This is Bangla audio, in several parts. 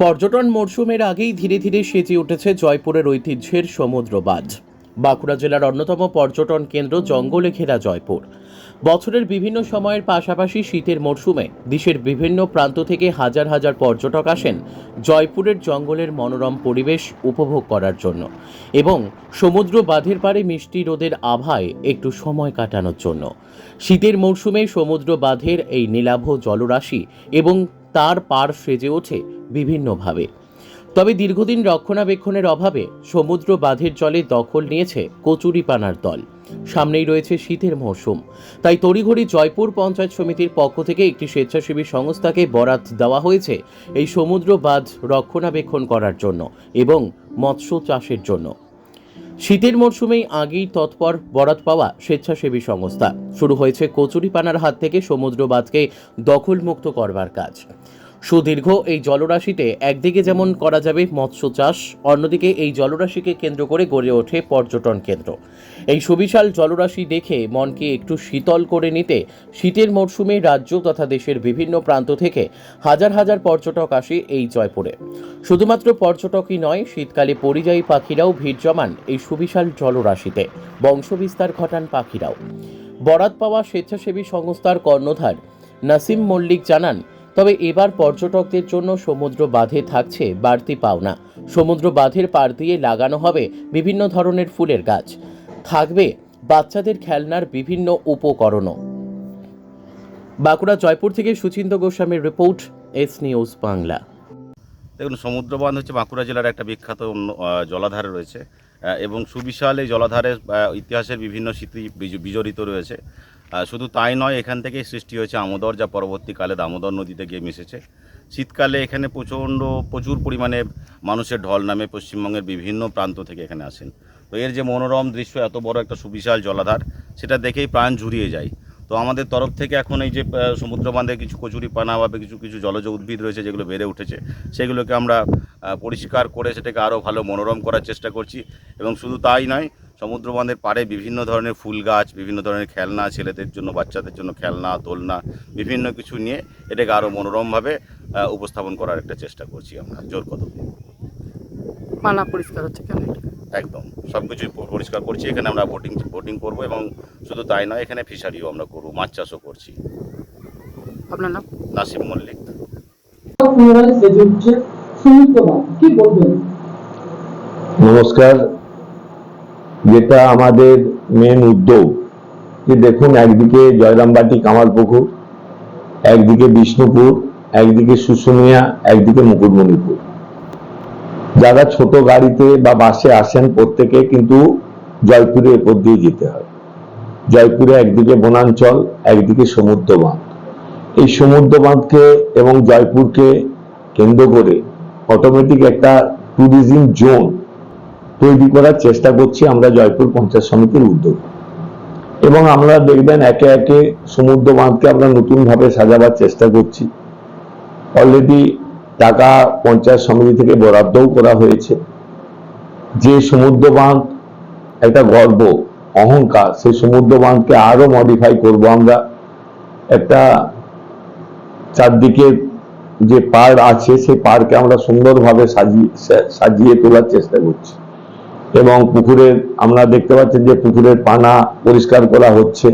পর্যটন মরশুমের আগেই ধীরে ধীরে সেজে উঠেছে জয়পুরের ঐতিহ্যের সমুদ্র বাঁধ। বাঁকুড়া জেলার অন্যতম পর্যটন কেন্দ্র জঙ্গলে ঘেরা জয়পুর। বছরের বিভিন্ন সময়ের পাশাপাশি শীতের মরশুমে দেশের বিভিন্ন প্রান্ত থেকে হাজার হাজার পর্যটক আসেন জয়পুরের জঙ্গলের মনোরম পরিবেশ উপভোগ করার জন্য এবং সমুদ্র বাঁধের পারে মিষ্টি রোদের আভায় একটু সময় কাটানোর জন্য। শীতের মরশুমে সমুদ্র বাঁধের এই নীলাভ জলরাশি এবং তার পার সেজে ওঠে বিভিন্নভাবে। তবে দীর্ঘদিন রক্ষণাবেক্ষণের অভাবে সমুদ্র বাঁধের জলে দখল নিয়েছে কচুরিপানার দল। সামনেই রয়েছে শীতের মৌসুম তাই তড়িঘড়ি জয়পুর পঞ্চায়েত সমিতির পক্ষ থেকে একটি স্বেচ্ছাসেবী সংস্থাকে বরাত দেওয়া হয়েছে এই সমুদ্র বাঁধ রক্ষণাবেক্ষণ করার জন্য এবং মৎস্য চাষের জন্য। শীতের মরশুমেই আগেই তৎপর বরাত পাওয়া স্বেচ্ছাসেবী সংস্থা। শুরু হয়েছে কচুরিপানার হাত থেকে সমুদ্র বাঁধকে দখলমুক্ত করবার কাজ। সুদীর্ঘ এই জলরাশিতে একদিকে যেমন করা যাবে মৎস্য চাষ, অন্যদিকে এই জলরাশিকে কেন্দ্র করে গড়ে ওঠে পর্যটন কেন্দ্র। এই সুবিশাল জলরাশি দেখে মনকে একটু শীতল করে নিতে শীতের মরশুমে রাজ্য তথা দেশের বিভিন্ন প্রান্ত থেকে হাজার হাজার পর্যটক আসে এই জয়পুরে। শুধুমাত্র পর্যটকই নয়, শীতকালে পরিযায়ী পাখিরাও ভিড় জমান এই সুবিশাল জলরাশিতে। বংশবিস্তার ঘটান পাখিরাও। বরাত পাওয়া স্বেচ্ছাসেবী সংস্থার কর্ণধার নাসিম মল্লিক জানান তবে এবার পর্যটকদের জন্য সমুদ্র বাঁধে থাকছে বাড়তি পাওনা। সমুদ্র বাঁধের পাড় দিয়ে লাগানো হবে বিভিন্ন ধরনের ফুলের গাছ। থাকবে বাচ্চাদের খেলনার বিভিন্ন উপকরণও। বাঁকুড়া জয়পুর থেকে সুচিন্ত গোস্বামীর রিপোর্ট, এস নিউজ বাংলা। দেখুন সমুদ্র বাঁধ হচ্ছে বাঁকুড়া জেলার একটা বিখ্যাত জলাধার রয়েছে। এবং সুবিশাল এই জলাধারের ইতিহাসের বিভিন্ন স্মৃতি বিজ- বিজড়িত রয়েছে। শুধু তাই নয়, এখান থেকেই সৃষ্টি হয়েছে আমোদর, যা পরবর্তীকালে দামোদর নদীতে গিয়ে মিশেছে। শীতকালে এখানে প্রচণ্ড, প্রচুর পরিমাণে মানুষের ঢল নামে পশ্চিমবঙ্গের বিভিন্ন প্রান্ত থেকে এখানে আসেন। তো এর যে মনোরম দৃশ্য, এত বড় একটা সুবিশাল জলাধার, সেটা দেখেই প্রাণ ঝুরিয়ে যায়। তো আমাদের তরফ থেকে এখন এই যে সমুদ্র বাঁধে কিছু কচুরি পানা বা কিছু কিছু জলজ উদ্ভিদ রয়েছে, যেগুলো বেড়ে উঠেছে, সেগুলোকে আমরা পরিষ্কার করে সেটাকে আরও ভালো মনোরম করার চেষ্টা করছি। এবং শুধু তাই নয় সমুদ্র বাঁধের পাড়ে বিভিন্ন ধরনের ফুল গাছ বিভিন্ন ধরনের খেলনা ছেলেদের জন্য বাচ্চাদের জন্য খেলনা দোলনা বিভিন্ন কিছু নিয়ে এটাকে আরও মনোরমভাবে উপস্থাপন করার একটা চেষ্টা করছি আমরা জোর কদম। পানা পরিষ্কার হচ্ছে কেন? একদম সব কিছুই পরিষ্কার করছি এখানে আমরা বোটিং বোটিং করব এবং শুধু তাই নয় এখানে ফিশারিও আমরা করব মাছ চাষও করছি। আপনার নাম? নাসিম মল্লিক। নমস্কার যেটা আমাদের মেন উদ্যোগ। যে দেখুন, একদিকে জয়রামবাটি কামালপুকুর, একদিকে বিষ্ণুপুর, একদিকে শুশুনিয়া একদিকে মুকুটমণিপুর। যারা ছোট গাড়িতে বা বাসে আসেন প্রত্যেকে কিন্তু জয়পুরে এপর দিয়ে যেতে হয়। জয়পুরে একদিকে বনাঞ্চল, একদিকে সমুদ্র বাঁধ এই সমুদ্র বাঁধকে এবং জয়পুরকে কেন্দ্র করে অটোমেটিক একটা ট্যুরিজম জোন তৈরি করার চেষ্টা করছি আমরা জয়পুর পঞ্চায়েত সমিতির উদ্যোগ। এবং আমরা দেখবেন একে একে সমুদ্র বাঁধকে আমরা নতুন ভাবে সাজাবার চেষ্টা করছি। অলরেডি টাকা পঞ্চায়েত সমিতি থেকে বরাদ্দও করা হয়েছে। যে সমুদ্র বাঁধ একটা গর্ব, অহংকার, সেই সমুদ্র বাঁধকে আরও মডিফাই করব আমরা। একটা চারদিকে যে পাড় আছে, সেই পাড়কে আমরা সুন্দরভাবে সাজিয়ে সাজিয়ে তোলার চেষ্টা করছি। এবং পুকুরের আমরা দেখতে পাচ্ছি যে পুকুরের পানা পরিষ্কার করা হচ্ছে।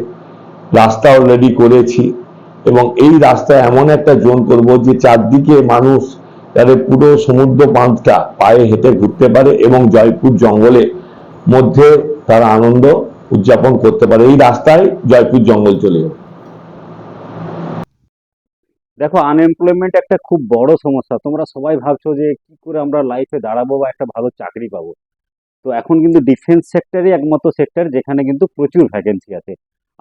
রাস্তা অলরেডি করেছি এবং এই রাস্তায় এমন একটা জোন করব যে চারদিকে মানুষ তাদের পুরো সমুদ্র বাঁধটা পায়ে হেঁটে ঘুরতে পারে এবং জয়পুর জঙ্গলে মধ্যে তারা আনন্দ উদযাপন করতে পারে। এই রাস্তায় জয়পুর জঙ্গল চলে যাবে। দেখো আনএমপ্লয়মেন্ট একটা খুব বড় সমস্যা। তোমরা সবাই ভাবছ যে কি করে আমরা লাইফে দাঁড়াবো বা একটা ভালো চাকরি পাবো। তো এখন কিন্তু ডিফেন্স সেক্টরই একমাত্র সেক্টর যেখানে কিন্তু প্রচুর ভ্যাকেন্সি আছে।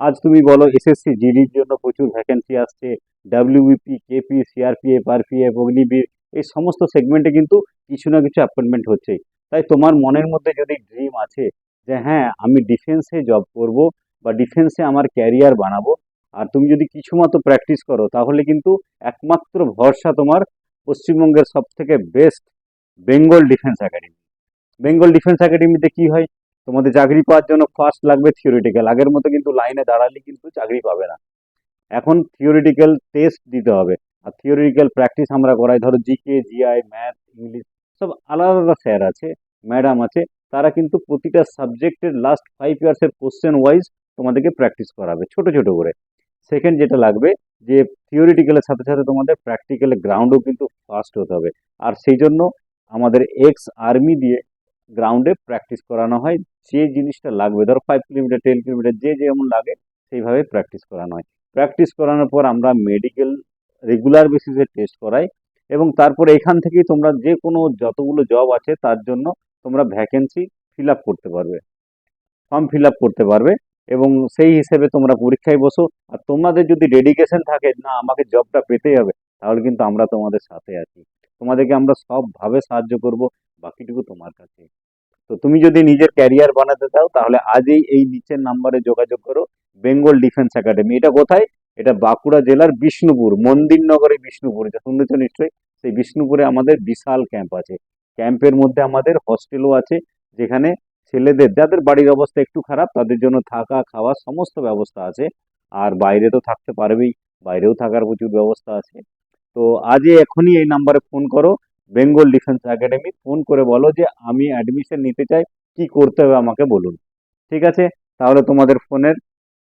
আজ তুমি বলো এসএসসি জিডির জন্য প্রচুর ভ্যাকেন্সি আসছে WBP KP CRPF RPF Agniveer, এই সমস্ত সেগমেন্টে কিন্তু কিছু না কিছু অ্যাপয়েন্টমেন্ট হচ্ছেই। তাই তোমার মনের মধ্যে যদি ড্রিম আছে যে হ্যাঁ আমি ডিফেন্সে জব করব বা ডিফেন্সে আমার ক্যারিয়ার বানাবো, আর তুমি যদি কিছু মতো প্র্যাকটিস করো, তাহলে কিন্তু একমাত্র ভরসা তোমার পশ্চিমবঙ্গের সব থেকে best Bengal defence academy Bengal defence একাডেমিতে কি হয়? তোমাদের চাকরি পাওয়ার জন্য ফার্স্ট লাগবে থিওরিটিক্যাল আগের মতো কিন্তু লাইনে দাঁড়ালে কিন্তু চাকরি পাবে না। এখন থিওরিটিক্যাল টেস্ট দিতে হবে। আর থিওরিটিক্যাল প্র্যাকটিস আমরা করাই। ধরো জিকে জিআই ম্যাথ ইংলিশ সব আলাদা আলাদা স্যার আছে ম্যাডাম আছে। তারা কিন্তু প্রতিটা সাবজেক্টের লাস্ট ফাইভ ইয়ার্সের কোশ্চেন ওয়াইজ তোমাদেরকে প্র্যাকটিস করাবে, ছোট ছোট করে। সেকেন্ড যেটা লাগবে, যে থিওরিটিক্যালের সাথে সাথে তোমাদের প্র্যাকটিক্যালের গ্রাউন্ডও কিন্তু ফাস্ট হতে হবে। আর সেই জন্য আমাদের এক্স আর্মি দিয়ে গ্রাউন্ডে প্র্যাকটিস করানো হয়। যে জিনিসটা লাগবে, ধরো ফাইভ কিলোমিটার টেন কিলোমিটার যে যেমন লাগে, সেইভাবে প্র্যাকটিস করানো হয়। প্র্যাকটিস করানোর পর আমরা মেডিকেল রেগুলার বেসিসে টেস্ট করাই এবং তারপর এখান থেকেই তোমরা যে কোনো যতগুলো জব আছে, তার জন্য তোমরা ভ্যাকেন্সি ফিল আপ করতে পারবে। ফর্ম ফিল আপ করতে পারবে এবং সেই হিসেবে তোমরা পরীক্ষায় বসো। আর তোমাদের যদি ডেডিকেশন থাকে, না, আমাকে জবটা পেতেই হবে, তাহলে কিন্তু আমরা তোমাদের সাথে আছি। তোমাদেরকে আমরা সবভাবে সাহায্য করব। বাকিটুকু তোমার কাছে। তো তুমি যদি নিজের ক্যারিয়ার বানাতে চাও, তাহলে আজই এই নিচের নাম্বারে যোগাযোগ করো বেঙ্গল ডিফেন্স একাডেমি এটা কোথায়? এটা বাঁকুড়া জেলার বিষ্ণুপুর, মন্দিরনগরে বিষ্ণুপুর। এটা শুনেছ নিশ্চয়ই? সেই বিষ্ণুপুরে আমাদের বিশাল ক্যাম্প আছে। ক্যাম্পের মধ্যে আমাদের হস্টেলও আছে, যেখানে ছেলেদের, যাদের বাড়ির অবস্থা একটু খারাপ, তাদের জন্য থাকা, খাওয়া সমস্ত ব্যবস্থা আছে। আর বাইরে তো থাকতে পারবেই, বাইরেও থাকার প্রচুর ব্যবস্থা আছে। তো আজই এখনই এই নাম্বারে ফোন করো। বেঙ্গল ডিফেন্স একাডেমি ফোন করে বলো যে আমি অ্যাডমিশন নিতে চাই, কি করতে হবে আমাকে বলুন। ঠিক আছে? তাহলে তোমাদের ফোনের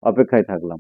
অপেক্ষায় থাকলাম।